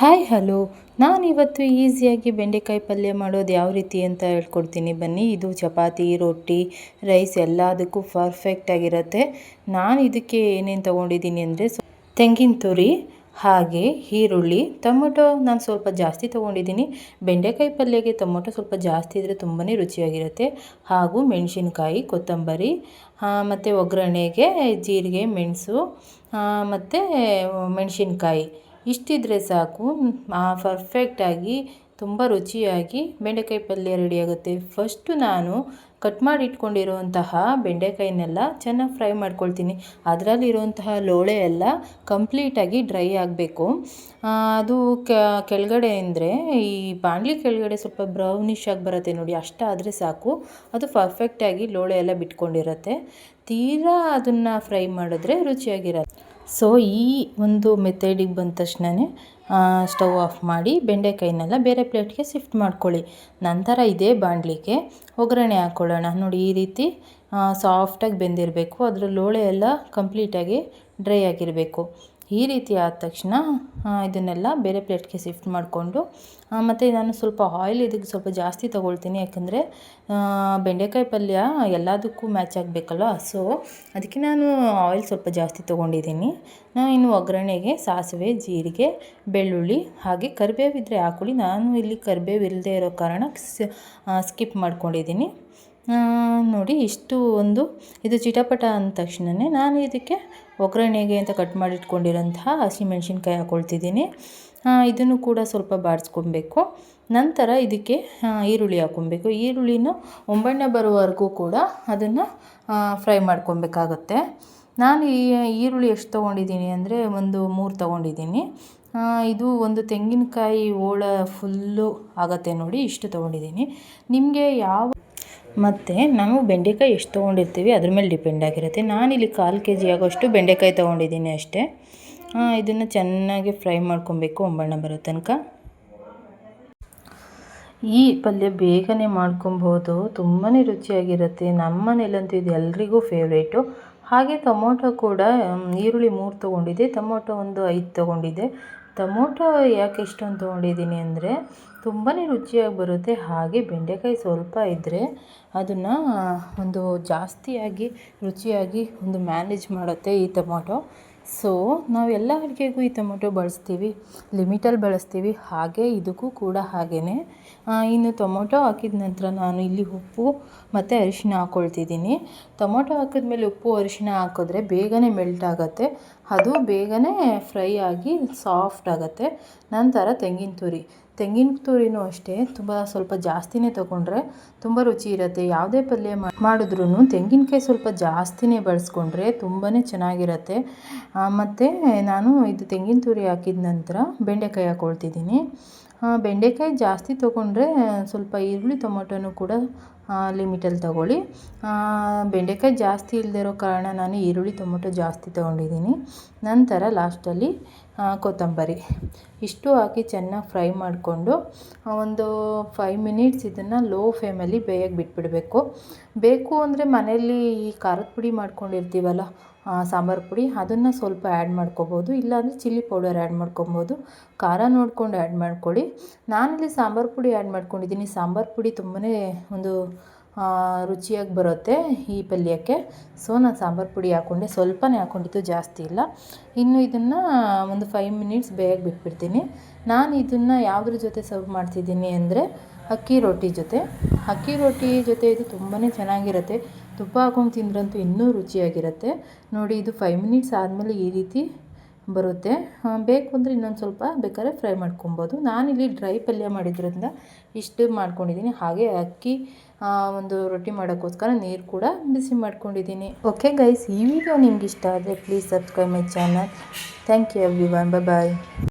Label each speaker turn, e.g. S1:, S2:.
S1: Hi hello ನಾನಿವತ್ತು ಈಸಿಯಾಗಿ ಬೆಂಡೆಕಾಯಿ ಪಲ್ಯ ಮಾಡೋದು ಯಾವ ರೀತಿ ಅಂತ ಹೇಳ್ಕೊಡ್ತೀನಿ. ಬನ್ನಿ, ಇದು ಚಪಾತಿ, ರೊಟ್ಟಿ, ರೈಸ್ ಎಲ್ಲದಕ್ಕೂ ಪರ್ಫೆಕ್ಟಾಗಿರುತ್ತೆ ನಾನು ಇದಕ್ಕೆ ಏನೇನು ತೊಗೊಂಡಿದ್ದೀನಿ ಅಂದರೆ ತೆಂಗಿನ ತುರಿ, ಹಾಗೆ ಈರುಳ್ಳಿ, ಟೊಮೊಟೊ ನಾನು ಸ್ವಲ್ಪ ಜಾಸ್ತಿ ತೊಗೊಂಡಿದ್ದೀನಿ. ಬೆಂಡೆಕಾಯಿ ಪಲ್ಯಗೆ ಟೊಮೊಟೊ ಸ್ವಲ್ಪ ಜಾಸ್ತಿ ಇದ್ದರೆ ತುಂಬಾ ರುಚಿಯಾಗಿರುತ್ತೆ. ಹಾಗೂ ಮೆಣಸಿನಕಾಯಿ, ಕೊತ್ತಂಬರಿ ಮತ್ತು ಒಗ್ಗರಣೆಗೆ ಜೀರಿಗೆ, ಮೆಣಸು ಮತ್ತು ಮೆಣಸಿನ್ಕಾಯಿ. ಇಷ್ಟಿದ್ರೆ ಸಾಕು. ಪರ್ಫೆಕ್ಟಾಗಿ ತುಂಬ ರುಚಿಯಾಗಿ ಬೆಂಡೆಕಾಯಿ ಪಲ್ಯ ರೆಡಿಯಾಗುತ್ತೆ ಫಸ್ಟು ನಾನು ಕಟ್ ಮಾಡಿ ಇಟ್ಕೊಂಡಿರುವಂತಹ ಬೆಂಡೆಕಾಯಿನೆಲ್ಲ ಚೆನ್ನಾಗಿ ಫ್ರೈ ಮಾಡ್ಕೊಳ್ತೀನಿ. ಅದರಲ್ಲಿರುವಂತಹ ಲೋಳೆ ಎಲ್ಲ ಕಂಪ್ಲೀಟಾಗಿ ಡ್ರೈ ಆಗಬೇಕು. ಅದು ಕೆಳಗಡೆ ಅಂದರೆ ಈ ಬಾಣಲಿ ಕೆಳಗಡೆ ಸ್ವಲ್ಪ ಬ್ರೌನಿಶ್ ಆಗಿ ಬರುತ್ತೆ ನೋಡಿ, ಅಷ್ಟಾದರೆ ಸಾಕು. ಅದು ಪರ್ಫೆಕ್ಟಾಗಿ ಲೋಳೆ ಎಲ್ಲ ಬಿಟ್ಕೊಂಡಿರುತ್ತೆ. ತೀರಾ ಅದನ್ನು ಫ್ರೈ ಮಾಡಿದ್ರೆ ರುಚಿಯಾಗಿರುತ್ತೆ ಸೊ ಈ ಒಂದು ಮೆಥಡಿಗೆ ಬಂದ ತಕ್ಷಣವೇ ಸ್ಟವ್ ಆಫ್ ಮಾಡಿ ಬೆಂಡೆಕಾಯಿನೆಲ್ಲ ಬೇರೆ ಪ್ಲೇಟ್ಗೆ ಶಿಫ್ಟ್ ಮಾಡ್ಕೊಳ್ಳಿ. ನಂತರ ಇದೇ ಬಾಣಲಿಗೆ ಒಗ್ಗರಣೆ ಹಾಕ್ಕೊಳ್ಳೋಣ ನೋಡಿ, ಈ ರೀತಿ ಸಾಫ್ಟಾಗಿ ಬೆಂದಿರಬೇಕು. ಅದರ ಲೋಳೆ ಎಲ್ಲ ಕಂಪ್ಲೀಟಾಗಿ ಡ್ರೈ ಆಗಿರಬೇಕು. ಈ ರೀತಿ ಆದ ತಕ್ಷಣ ಇದನ್ನೆಲ್ಲ ಬೇರೆ ಪ್ಲೇಟ್ಗೆ ಶಿಫ್ಟ್ ಮಾಡಿಕೊಂಡು ಮತ್ತು ನಾನು ಸ್ವಲ್ಪ ಆಯಿಲ್ ಇದಕ್ಕೆ ಸ್ವಲ್ಪ ಜಾಸ್ತಿ ತೊಗೊಳ್ತೀನಿ. ಯಾಕಂದರೆ ಬೆಂಡೆಕಾಯಿ ಪಲ್ಯ ಎಲ್ಲದಕ್ಕೂ ಮ್ಯಾಚ್ ಆಗಬೇಕಲ್ಲ ಸೊ ಅದಕ್ಕೆ ನಾನು ಆಯಿಲ್ ಸ್ವಲ್ಪ ಜಾಸ್ತಿ ತೊಗೊಂಡಿದ್ದೀನಿ. ಇನ್ನು ಒಗ್ಗರಣೆಗೆ ಸಾಸಿವೆ, ಜೀರಿಗೆ, ಬೆಳ್ಳುಳ್ಳಿ, ಹಾಗೆ ಕರಿಬೇವಿದ್ರೆ ಹಾಕೊಳ್ಳಿ ನಾನು ಇಲ್ಲಿ ಕರಿಬೇವು ಇಲ್ಲದೆ ಇರೋ ಕಾರಣ ಸ್ಕಿಪ್ ಮಾಡ್ಕೊಂಡಿದ್ದೀನಿ. ನೋಡಿ, ಇಷ್ಟು ಒಂದು, ಇದು ಚಿಟಪಟ ಅಂದ ತಕ್ಷಣವೇ ನಾನು ಇದಕ್ಕೆ ಒಗ್ಗರಣೆಗೆ ಅಂತ ಕಟ್ ಮಾಡಿಟ್ಕೊಂಡಿರೋಂತಹ ಹಸಿಮೆಣ್ಸಿನ್ಕಾಯಿ ಹಾಕ್ಕೊಳ್ತಿದ್ದೀನಿ ಇದನ್ನು ಕೂಡ ಸ್ವಲ್ಪ ಬಾಡಿಸ್ಕೊಬೇಕು ನಂತರ ಇದಕ್ಕೆ ಈರುಳ್ಳಿ ಹಾಕ್ಕೊಬೇಕು ಈರುಳ್ಳಿನ ಒಂಬಣ್ಣ ಬರುವವರೆಗೂ ಕೂಡ ಅದನ್ನು ಫ್ರೈ ಮಾಡ್ಕೊಬೇಕಾಗುತ್ತೆ ನಾನು ಈ ಈರುಳ್ಳಿ ಎಷ್ಟು ತೊಗೊಂಡಿದ್ದೀನಿ ಅಂದರೆ ಒಂದು ಮೂರು ತೊಗೊಂಡಿದ್ದೀನಿ. ಇದು ಒಂದು ತೆಂಗಿನಕಾಯಿ ಓಳ ಫುಲ್ಲು ಆಗತ್ತೆ ನೋಡಿ, ಇಷ್ಟು ತೊಗೊಂಡಿದ್ದೀನಿ. ನಿಮಗೆ ಯಾವ ಮತ್ತು ನಾವು ಬೆಂಡೆಕಾಯಿ ಎಷ್ಟು ತೊಗೊಂಡಿರ್ತೀವಿ ಅದ್ರ ಮೇಲೆ ಡಿಪೆಂಡ್ ಆಗಿರುತ್ತೆ. ನಾನಿಲ್ಲಿ ಕಾಲು ಕೆ ಜಿ ಆಗೋಷ್ಟು ಬೆಂಡೆಕಾಯಿ ತೊಗೊಂಡಿದ್ದೀನಿ ಅಷ್ಟೇ. ಇದನ್ನು ಚೆನ್ನಾಗಿ ಫ್ರೈ ಮಾಡ್ಕೊಬೇಕು ಒಂಬಣ್ಣ ಬರೋ ತನಕ. ಈ ಪಲ್ಯ ಬೇಗನೆ ಮಾಡ್ಕೊಬೋದು ತುಂಬಾ ರುಚಿಯಾಗಿರುತ್ತೆ. ನಮ್ಮ ಮನೇಲಂತೂ ಇದು ಎಲ್ರಿಗೂ ಫೇವ್ರೇಟು ಹಾಗೆ ಟೊಮೊಟೊ ಕೂಡ ಈರುಳ್ಳಿ ಮೂರು ತೊಗೊಂಡಿದ್ದೆ. ಟೊಮೊಟೊ ಒಂದು ಐದು ತೊಗೊಂಡಿದ್ದೆ. ಟೊಮೊಟೊ ಯಾಕೆ ಇಷ್ಟೊಂದು ತೊಗೊಂಡಿದ್ದೀನಿ ಅಂದರೆ ತುಂಬಾ ರುಚಿಯಾಗಿ ಬರುತ್ತೆ. ಹಾಗೆ ಬೆಂಡೆಕಾಯಿ ಸ್ವಲ್ಪ ಇದ್ದರೆ ಅದನ್ನು ಒಂದು ಜಾಸ್ತಿಯಾಗಿ ರುಚಿಯಾಗಿ ಒಂದು ಮ್ಯಾನೇಜ್ ಮಾಡುತ್ತೆ ಈ ಟೊಮೊಟೊ. ಸೊ ನಾವು ಎಲ್ಲ ಅಡುಗೆಗೂ ಈ ಟೊಮೊಟೊ ಬಳಸ್ತೀವಿ, ಲಿಮಿಟಲ್ಲಿ ಬಳಸ್ತೀವಿ, ಹಾಗೆ ಇದಕ್ಕೂ ಕೂಡ ಹಾಗೆಯೇ ಇನ್ನು ಟೊಮೊಟೊ ಹಾಕಿದ ನಂತರ ನಾನು ಇಲ್ಲಿ ಉಪ್ಪು ಮತ್ತು ಅರಿಶಿನ ಹಾಕ್ಕೊಳ್ತಿದ್ದೀನಿ ಟೊಮೊಟೊ ಹಾಕಿದ್ಮೇಲೆ ಉಪ್ಪು, ಅರಿಶಿನ ಹಾಕಿದ್ರೆ ಬೇಗನೆ ಮೆಲ್ಟ್ ಆಗುತ್ತೆ. ಅದು ಬೇಗನೆ ಫ್ರೈ ಆಗಿ ಸಾಫ್ಟ್ ಆಗುತ್ತೆ. ನಂತರ ತೆಂಗಿನ ತುರಿ. ತೆಂಗಿನ ತುರಿನೂ ಅಷ್ಟೇ, ತುಂಬ ಸ್ವಲ್ಪ ಜಾಸ್ತಿನೇ ತೊಗೊಂಡ್ರೆ ತುಂಬ ರುಚಿ ಇರುತ್ತೆ. ಯಾವುದೇ ಪಲ್ಯ ಮಾಡಿದ್ರೂ ತೆಂಗಿನಕಾಯಿ ಸ್ವಲ್ಪ ಜಾಸ್ತಿನೇ ಬಳಸ್ಕೊಂಡ್ರೆ ತುಂಬಾ ಚೆನ್ನಾಗಿರುತ್ತೆ. ಮತ್ತು ನಾನು ಇದು ತೆಂಗಿನ ತುರಿ ಹಾಕಿದ ನಂತರ ಬೆಂಡೆಕಾಯಿ ಹಾಕ್ಕೊಳ್ತಿದ್ದೀನಿ ಬೆಂಡೆಕಾಯಿ ಜಾಸ್ತಿ ತೊಗೊಂಡ್ರೆ ಸ್ವಲ್ಪ ಈರುಳ್ಳಿ, ಟೊಮೊಟೊನೂ ಕೂಡ ಲಿಮಿಟಲ್ಲಿ ತಗೊಳ್ಳಿ. ಬೆಂಡೆಕಾಯಿ ಜಾಸ್ತಿ ಇಲ್ಲದೆ ಇರೋ ಕಾರಣ ನಾನು ಈರುಳ್ಳಿ, ಟೊಮೊಟೊ ಜಾಸ್ತಿ ತೊಗೊಂಡಿದ್ದೀನಿ. ನಂತರ ಲಾಸ್ಟಲ್ಲಿ ಕೊತ್ತಂಬರಿ. ಇಷ್ಟು ಹಾಕಿ ಚೆನ್ನಾಗಿ ಫ್ರೈ ಮಾಡಿಕೊಂಡು ಒಂದು ಫೈವ್ ಮಿನಿಟ್ಸ್ ಇದನ್ನು ಲೋ ಫ್ಲೇಮಲ್ಲಿ ಬೇಯಕ್ಕೆ ಬಿಟ್ಬಿಡಬೇಕು. ಬೇಕು ಅಂದರೆ ಮನೆಯಲ್ಲಿ ಈ ಖಾರದ ಪುಡಿ ಮಾಡ್ಕೊಂಡಿರ್ತೀವಲ್ಲ ಸಾಂಬಾರು ಪುಡಿ, ಅದನ್ನು ಸ್ವಲ್ಪ ಆ್ಯಡ್ ಮಾಡ್ಕೊಬೋದು. ಇಲ್ಲಾಂದರೆ ಚಿಲ್ಲಿ ಪೌಡರ್ ಆ್ಯಡ್ ಮಾಡ್ಕೊಬೋದು. ಖಾರ ನೋಡ್ಕೊಂಡು ಆ್ಯಡ್ ಮಾಡ್ಕೊಳ್ಳಿ. ನಾನಿಲ್ಲಿ ಸಾಂಬಾರು ಪುಡಿ ಆ್ಯಡ್ ಮಾಡ್ಕೊಂಡಿದ್ದೀನಿ. ಸಾಂಬಾರು ಪುಡಿ ತುಂಬಾ ಒಂದು ರುಚಿಯಾಗಿ ಬರುತ್ತೆ ಈ ಪಲ್ಯಕ್ಕೆ. ಸೊ ನಾನು ಸಾಂಬಾರು ಪುಡಿ ಹಾಕ್ಕೊಂಡೆ ಸ್ವಲ್ಪನೇ ಹಾಕ್ಕೊಂಡಿದ್ದು ಜಾಸ್ತಿ ಇಲ್ಲ. ಇನ್ನು ಇದನ್ನು ಒಂದು ಫೈವ್ ಮಿನಿಟ್ಸ್ ಬೇಯಕ್ಕೆ ಬಿಟ್ಬಿಡ್ತೀನಿ. ನಾನು ಇದನ್ನು ಯಾವುದ್ರ ಜೊತೆ ಸರ್ವ್ ಮಾಡ್ತಿದ್ದೀನಿ ಅಂದರೆ ಅಕ್ಕಿ ರೊಟ್ಟಿ ಜೊತೆ. ಅಕ್ಕಿ ರೊಟ್ಟಿ ಜೊತೆ ಇದು ತುಂಬಾ ಚೆನ್ನಾಗಿರುತ್ತೆ. ತುಪ್ಪ ಹಾಕೊಂಡು ತಿಂದ್ರಂತೂ ಇನ್ನೂ ರುಚಿಯಾಗಿರುತ್ತೆ. ನೋಡಿ, ಇದು ಫೈವ್ ಮಿನಿಟ್ಸ್ ಆದಮೇಲೆ ಈ ರೀತಿ ಬರುತ್ತೆ. ಬೇಕು ಅಂದರೆ ಇನ್ನೊಂದು ಸ್ವಲ್ಪ ಬೇಕಾದ್ರೆ ಫ್ರೈ ಮಾಡ್ಕೊಬೋದು. ನಾನಿಲ್ಲಿ ಡ್ರೈ ಪಲ್ಯ ಮಾಡಿದ್ರಿಂದ ಇಷ್ಟು ಮಾಡ್ಕೊಂಡಿದ್ದೀನಿ ಹಾಗೆ ಅಕ್ಕಿ ಒಂದು ರೊಟ್ಟಿ ಮಾಡೋಕ್ಕೋಸ್ಕರ ನೀರು ಕೂಡ ಬಿಸಿ ಮಾಡ್ಕೊಂಡಿದ್ದೀನಿ ಓಕೆ ಗೈಸ್ ಈ ವಿಡಿಯೋ ನಿಮ್ಗೆ ಇಷ್ಟ ಆದರೆ please subscribe my channel thank you everyone bye